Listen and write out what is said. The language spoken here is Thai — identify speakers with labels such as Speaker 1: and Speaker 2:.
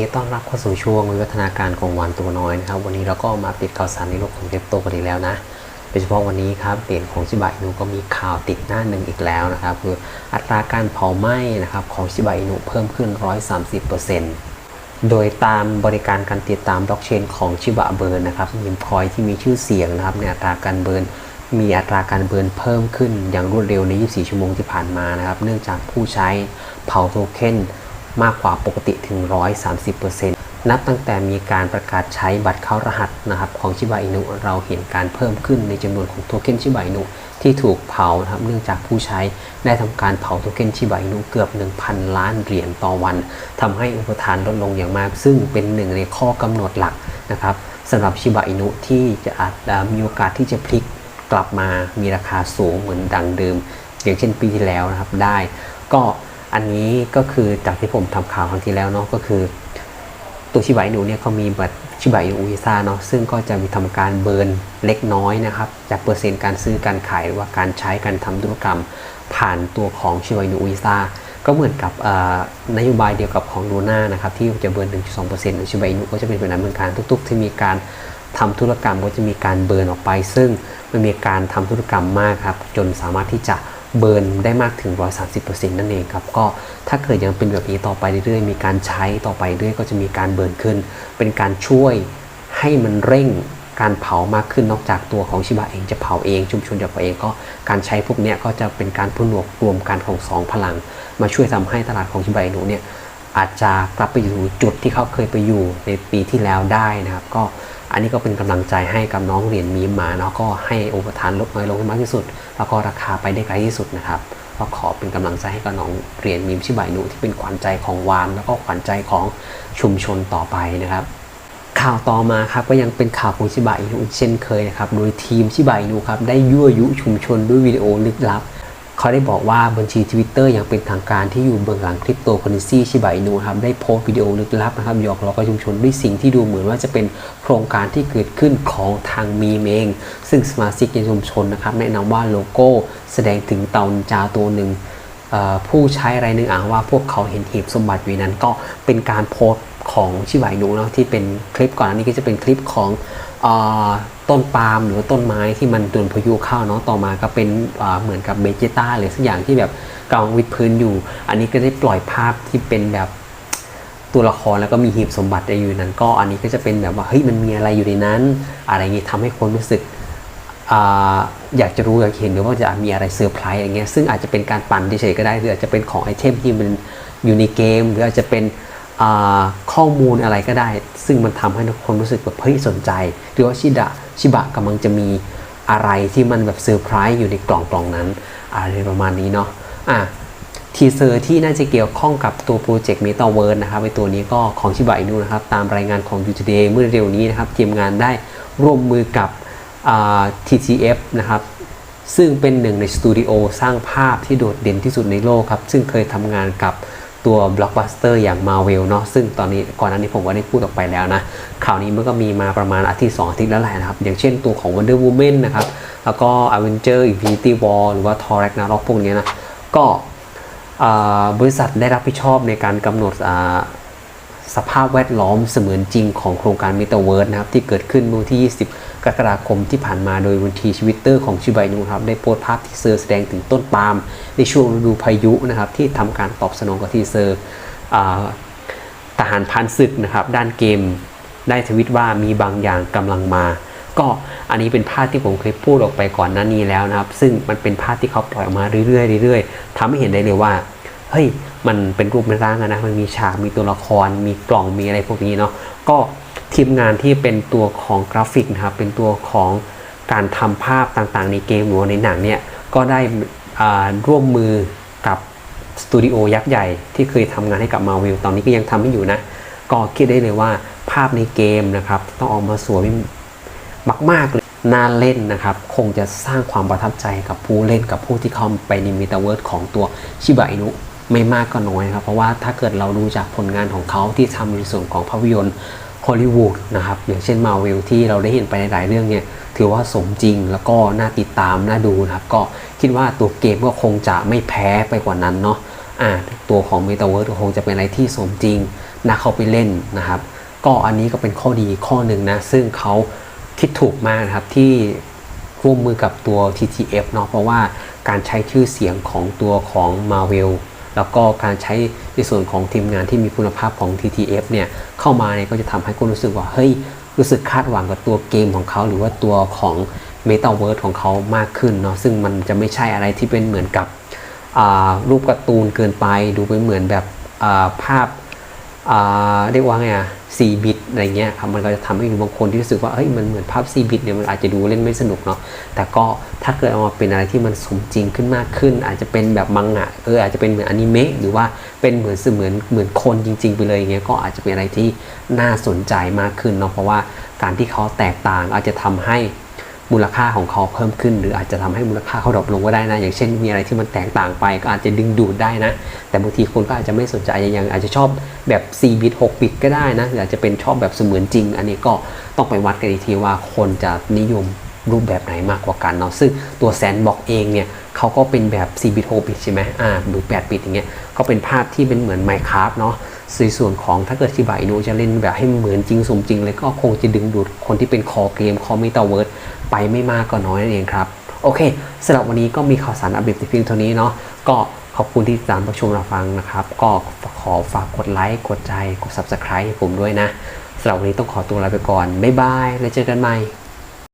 Speaker 1: ดีต้อนรับเข้าสู่ช่วงวิวัฒนาการของวันตัวน้อยนะครับ วันนี้เราก็มาติดข่าวสารในโลกของคริปโตกันอีกแล้วนะโดยเฉพาะวันนี้ครับเหรียญของชิบะอินุก็มีข่าวติดหน้าหนึ่งอีกแล้วนะครับ คืออัตราการเผาไหม้นะครับของชิบะอินุเพิ่มขึ้น 130%โดยตามบริการการติดตามบล็อกเชนของชิบะเบิร์นนะครับมีคอยที่มีชื่อเสียงนะครับในอัตราการเบิร์นมีอัตราการเบิร์นเพิ่มขึ้นอย่างรวดเร็วใน 24 ชั่วโมงที่ผ่านมานะครับ เนื่องจากผู้ใช้เผาโทเค็น มากกว่าปกติถึง 130%นับตั้งแต่มีการประกาศใช้บัตรเข้ารหัสนะครับของชิบะอินุเราเห็นการเพิ่มขึ้นในจำนวนของโทเค็นชิบะอินุที่ถูกเผานะครับเนื่องจากผู้ใช้ได้ทำการเผาโทเค็นชิบะอินุเกือบ 1,000 ล้านเหรียญต่อวันทำให้อุปทานลดลงอย่างมาก ซึ่งเป็นหนึ่งในข้อกำหนดหลักนะครับสำหรับชิบะอินุที่จะอาจมีโอกาสที่จะพลิกกลับมามีราคาสูงเหมือนดังเดิม อย่างเช่นปีที่แล้วนะครับได้ก็ อันนี้ก็คือจากที่ผมทำข่าวครั้งที่แล้วเนาะก็คือตัวชิบะอินุเนี่ยเขามีบัตรชิบะอินุวีซ่าเนาะซึ่งก็จะมีทำการเบิร์นเล็กน้อยนะครับ จากเปอร์เซ็นต์การซื้อการขายหรือว่าการใช้การทำธุรกรรม ผ่านตัวของชิบะอินุวีซ่าก็เหมือนกับนโยบายเดียวกับของลูน่านะครับที่จะเบิร์น1.2%ของชิบะอินุก็จะเป็นแบบนั้นเหมือนกันทุก ๆ ที่มีการทำธุรกรรมก็จะมีการเบิร์นออกไป ซึ่งมันมีการทำธุรกรรมมากครับจนสามารถที่จะ เบิร์นได้มากถึง 130%นั่นเองครับ ก็ถ้าเกิดยังเป็นแบบนี้ต่อไปเรื่อยๆ มีการใช้ต่อไปเรื่อยก็จะมีการเบิร์นขึ้น เป็นการช่วยให้มันเร่งการเผามากขึ้นนอกจากตัวของชิบะเองจะเผาเองชุมชนจะเผาเองก็การใช้พวกนี้ก็จะเป็นการผนวกรวมกันของสองพลัง มาช่วยทำให้ตลาดของชิบะอินุเนี่ยอาจจะกลับไปอยู่จุดที่เขาเคยไปอยู่ในปีที่แล้วได้นะครับ ก็ อันนี้ก็เป็นกำลังใจให้กับน้องเหรียญมีมาเนาะก็ให้อุปทานลดน้อยลงให้มากที่สุด แล้วก็ราคาไปได้ไกลที่สุดนะครับก็ขอเป็นกำลังใจให้กับน้องเหรียญมีมชิบะอินุที่เป็นขวัญใจของวาน แล้วก็ขวัญใจของชุมชนต่อไปนะครับข่าวต่อมาครับก็ยังเป็นข่าวของชิบะอินุเช่นเคยนะครับโดยทีมชิบะอินุครับได้ยั่วยุชุมชนด้วยวิดีโอลึกลับ เขาได้บอกว่าบัญชี Twitter อย่างเป็นทางการที่อยู่เบื้องหลังคริปโตเคอเรนซีชิบะอินุครับได้โพสต์วิดีโอลึกลับนะครับหยอกล้อกับชุมชนด้วยสิ่งที่ดูเหมือนว่าจะเป็นโครงการที่เกิดขึ้นของทางมีเองซึ่งสมาชิกในชุมชนนะครับแนะนำว่าโลโก้แสดงถึงเต่าจาตัวหนึ่งผู้ใช้รายหนึ่งอ้างว่าพวกเขาเห็นหีบสมบัติอยู่นั้นก็เป็นการโพสต์ของชิบะอินุเนาะที่เป็นคลิปก่อนอันนี้ก็จะเป็นคลิปของ ต้นปาล์มหรือต้นไม้ที่มันโดนพายุเข้าเนาะต่อมาก็เป็นเหมือนกับเบจิต้าหรือสักอย่างที่แบบกำลังวิดพื้นอยู่ อันนี้ก็ได้ปล่อยภาพที่เป็นแบบตัวละครแล้วก็มีหีบสมบัติอยู่นั้น ก็อันนี้ก็จะเป็นแบบว่าเฮ้ยมันมีอะไรอยู่ในนั้น อะไรอย่างงี้ทำให้คนรู้สึกอยากจะรู้อยากเห็นหรือว่าจะมีอะไรเซอร์ไพรส์อะไรเงี้ยซึ่งอาจจะเป็นการปั่นเฉยๆก็ได้หรืออาจจะเป็นของไอเทมที่มันอยู่ในเกม หรืออาจจะเป็น ข้อมูลอะไรก็ได้ ซึ่งมันทำให้ทุกคนรู้สึกแบบเฮ้ยสนใจ หรือว่าชิดะชิบะกำลังจะมีอะไรที่มันแบบเซอร์ไพรส์อยู่ในกล่องกล่องนั้น อะไรประมาณนี้เนาะอะทีเซอร์ที่น่าจะเกี่ยวข้องกับตัวโปรเจกต์ Metaverse นะครับไอตัวนี้ก็ของชิบะอินุนะครับ ตามรายงานของ u Today เมื่อเร็วนี้นะครับทีมงานได้ร่วมมือกับ TCF นะครับซึ่งเป็นหนึ่งในสตูดิโอสร้างภาพที่โดดเด่นที่สุดในโลกครับ ซึ่งเคยทำงานกับ ตัว Blockbuster อย่าง Marvel เนาะซึ่งตอนนี้ก่อนหน้านี้ผมก็ได้พูดออกไปแล้วนะข่าวนี้มันก็มีมาประมาณอาทิตย์สองอาทิตย์แล้วแหละนะครับ อย่างเช่นตัวของ Wonder Woman นะครับ แล้วก็ Avenger Infinity War หรือว่า Thor Ragnarok พวกนี้นะ ก็บริษัทได้รับผิดชอบในการกำหนดสภาพแวดล้อมเสมือนจริงของโครงการ Metaverse นะครับ ที่เกิดขึ้นเมื่อวันที่ 20 กรกฎาคมที่ผ่านมาโดยบัญชีวิตเตอร์ของชิบายนูครับได้โพสต์ภาพทีเซอร์แสดงถึงต้นปาล์มในช่วงฤดูพายุนะครับที่ทำการตอบสนองกับทีเซอร์ทหารพันศึกนะครับด้านเกมได้ทวิตว่ามีบางอย่างกำลังมา ก็อันนี้เป็นภาพที่ผมเคยพูดออกไปก่อนหน้านี้แล้วนะครับ ซึ่งมันเป็นภาพที่เขาปล่อยออกมาเรื่อยๆเรื่อยๆทำให้เห็นได้เลยว่าเฮ้ยมันเป็นรูปเป็นร่างนะมันมีฉากมีตัวละครมีกล่องมีอะไรพวกนี้เนาะก็ ทีมงานที่เป็นตัวของกราฟิกนะครับ เป็นตัวของการทำภาพต่างๆ ในเกมหรือในหนังเนี่ย ก็ได้ร่วมมือกับสตูดิโอยักษ์ใหญ่ที่เคยทำงานให้กับ Marvel ตอนนี้ก็ยังทำให้อยู่นะ ก็คิดได้เลยว่าภาพในเกมนะครับ ต้องออกมาสวยมากๆเลยน่าเล่นนะครับ คงจะสร้างความประทับใจกับผู้เล่นกับผู้ที่เข้าไปในมิตาเวิร์สของตัวชิบะอินุไม่มากก็น้อยครับ เพราะว่าถ้าเกิดเราดูจากผลงานของเขาที่ทำในส่วนของภาพยนตร์ ฮอลลีวูดนะครับอย่างเช่นมาเวลที่เราได้เห็นไปในหลายเรื่องเนี่ยถือว่าสมจริงแล้วก็น่าติดตามน่าดูนะครับ ก็คิดว่าตัวเกมก็คงจะไม่แพ้ไปกว่านั้นเนาะอ่าตัวของ Metaverse ก็คงจะเป็นอะไรที่สมจริงนะเข้าไปเล่นนะครับ ก็อันนี้ก็เป็นข้อดีข้อหนึ่งนะ ซึ่งเขาคิดถูกมากนะครับที่ร่วมมือกับตัว TTF เนาะเพราะว่าการใช้ชื่อเสียงของตัวของ Marvel แล้วก็การใช้ในส่วนของทีมงานที่มีคุณภาพของ TTF เนี่ยเข้ามาเนี่ยก็จะทำให้คุณรู้สึกว่าเฮ้ยรู้สึกคาดหวังกับตัวเกมของเขา หรือว่าตัวของ Metaverse ของเขามากขึ้นเนาะซึ่งมันจะไม่ใช่อะไรที่เป็นเหมือนกับรูปการ์ตูนเกินไป ดูเป็นเหมือนแบบภาพเรียกว่าไงอะ 4บิตอะไรเงี้ยครับมันก็จะทำให้บางคนที่รู้สึกว่าเฮ้ยมันเหมือนภาพ4บิตเนี่ยมันอาจจะดูเล่นไม่สนุกเนาะแต่ก็ถ้าเกิดเอามาเป็นอะไรที่มันสมจริงขึ้นมากขึ้น อาจจะเป็นแบบมังงะเอออาจจะเป็นเหมือนอนิเมะหรือว่าเป็นเหมือนเสมือนเหมือนคนจริง ๆ ไปเลยอย่างเงี้ยก็อาจจะเป็นอะไรที่น่าสนใจมากขึ้นเนาะเพราะว่าการที่เขาแตกต่างอาจจะทำให้ มูลค่าของเขาเพิ่มขึ้น หรืออาจจะทำให้มูลค่าเขาดรอปลงก็ได้นะ อย่างเช่นมีอะไรที่มันแตกต่างไปก็อาจจะดึงดูดได้นะ แต่บางทีคนก็อาจจะไม่สนใจอย่างอาจจะชอบแบบ4บิต6บิตก็ได้นะหรืออาจจะเป็นชอบแบบเสมือนจริง อันนี้ก็ต้องไปวัดกันอีกทีว่าคนจะนิยมรูปแบบไหนมากกว่ากันเนาะซึ่งตัวแซนบ็อกเองเนี่ยเขาก็เป็นแบบ4บิต6บิตใช่ไหมอ่าหรือ8บิตอย่างเงี้ยก็เป็นภาพที่เป็นเหมือน Minecraft เนาะ ในส่วนของถ้าเกิดชิบะอินุจะเล่นแบบให้เหมือนจริงสมจริงเลยก็คงจะดึงดูดคนที่เป็นคอเกมคอมิเตอร์เวิร์ดไปไม่มากก็น้อยนั่นเองครับ โอเคสำหรับวันนี้ก็มีข่าวสารอัปเดตเพียงเท่านี้เนาะก็ขอบคุณที่ตามปรับชมรับฟังนะครับ ก็ขอฝากกดไลค์กดใจกด subscribe ให้ผมด้วยนะสำหรับวันนี้ต้องขอตัวลาไปก่อนบ๊ายบายแล้วเจอกันใหม่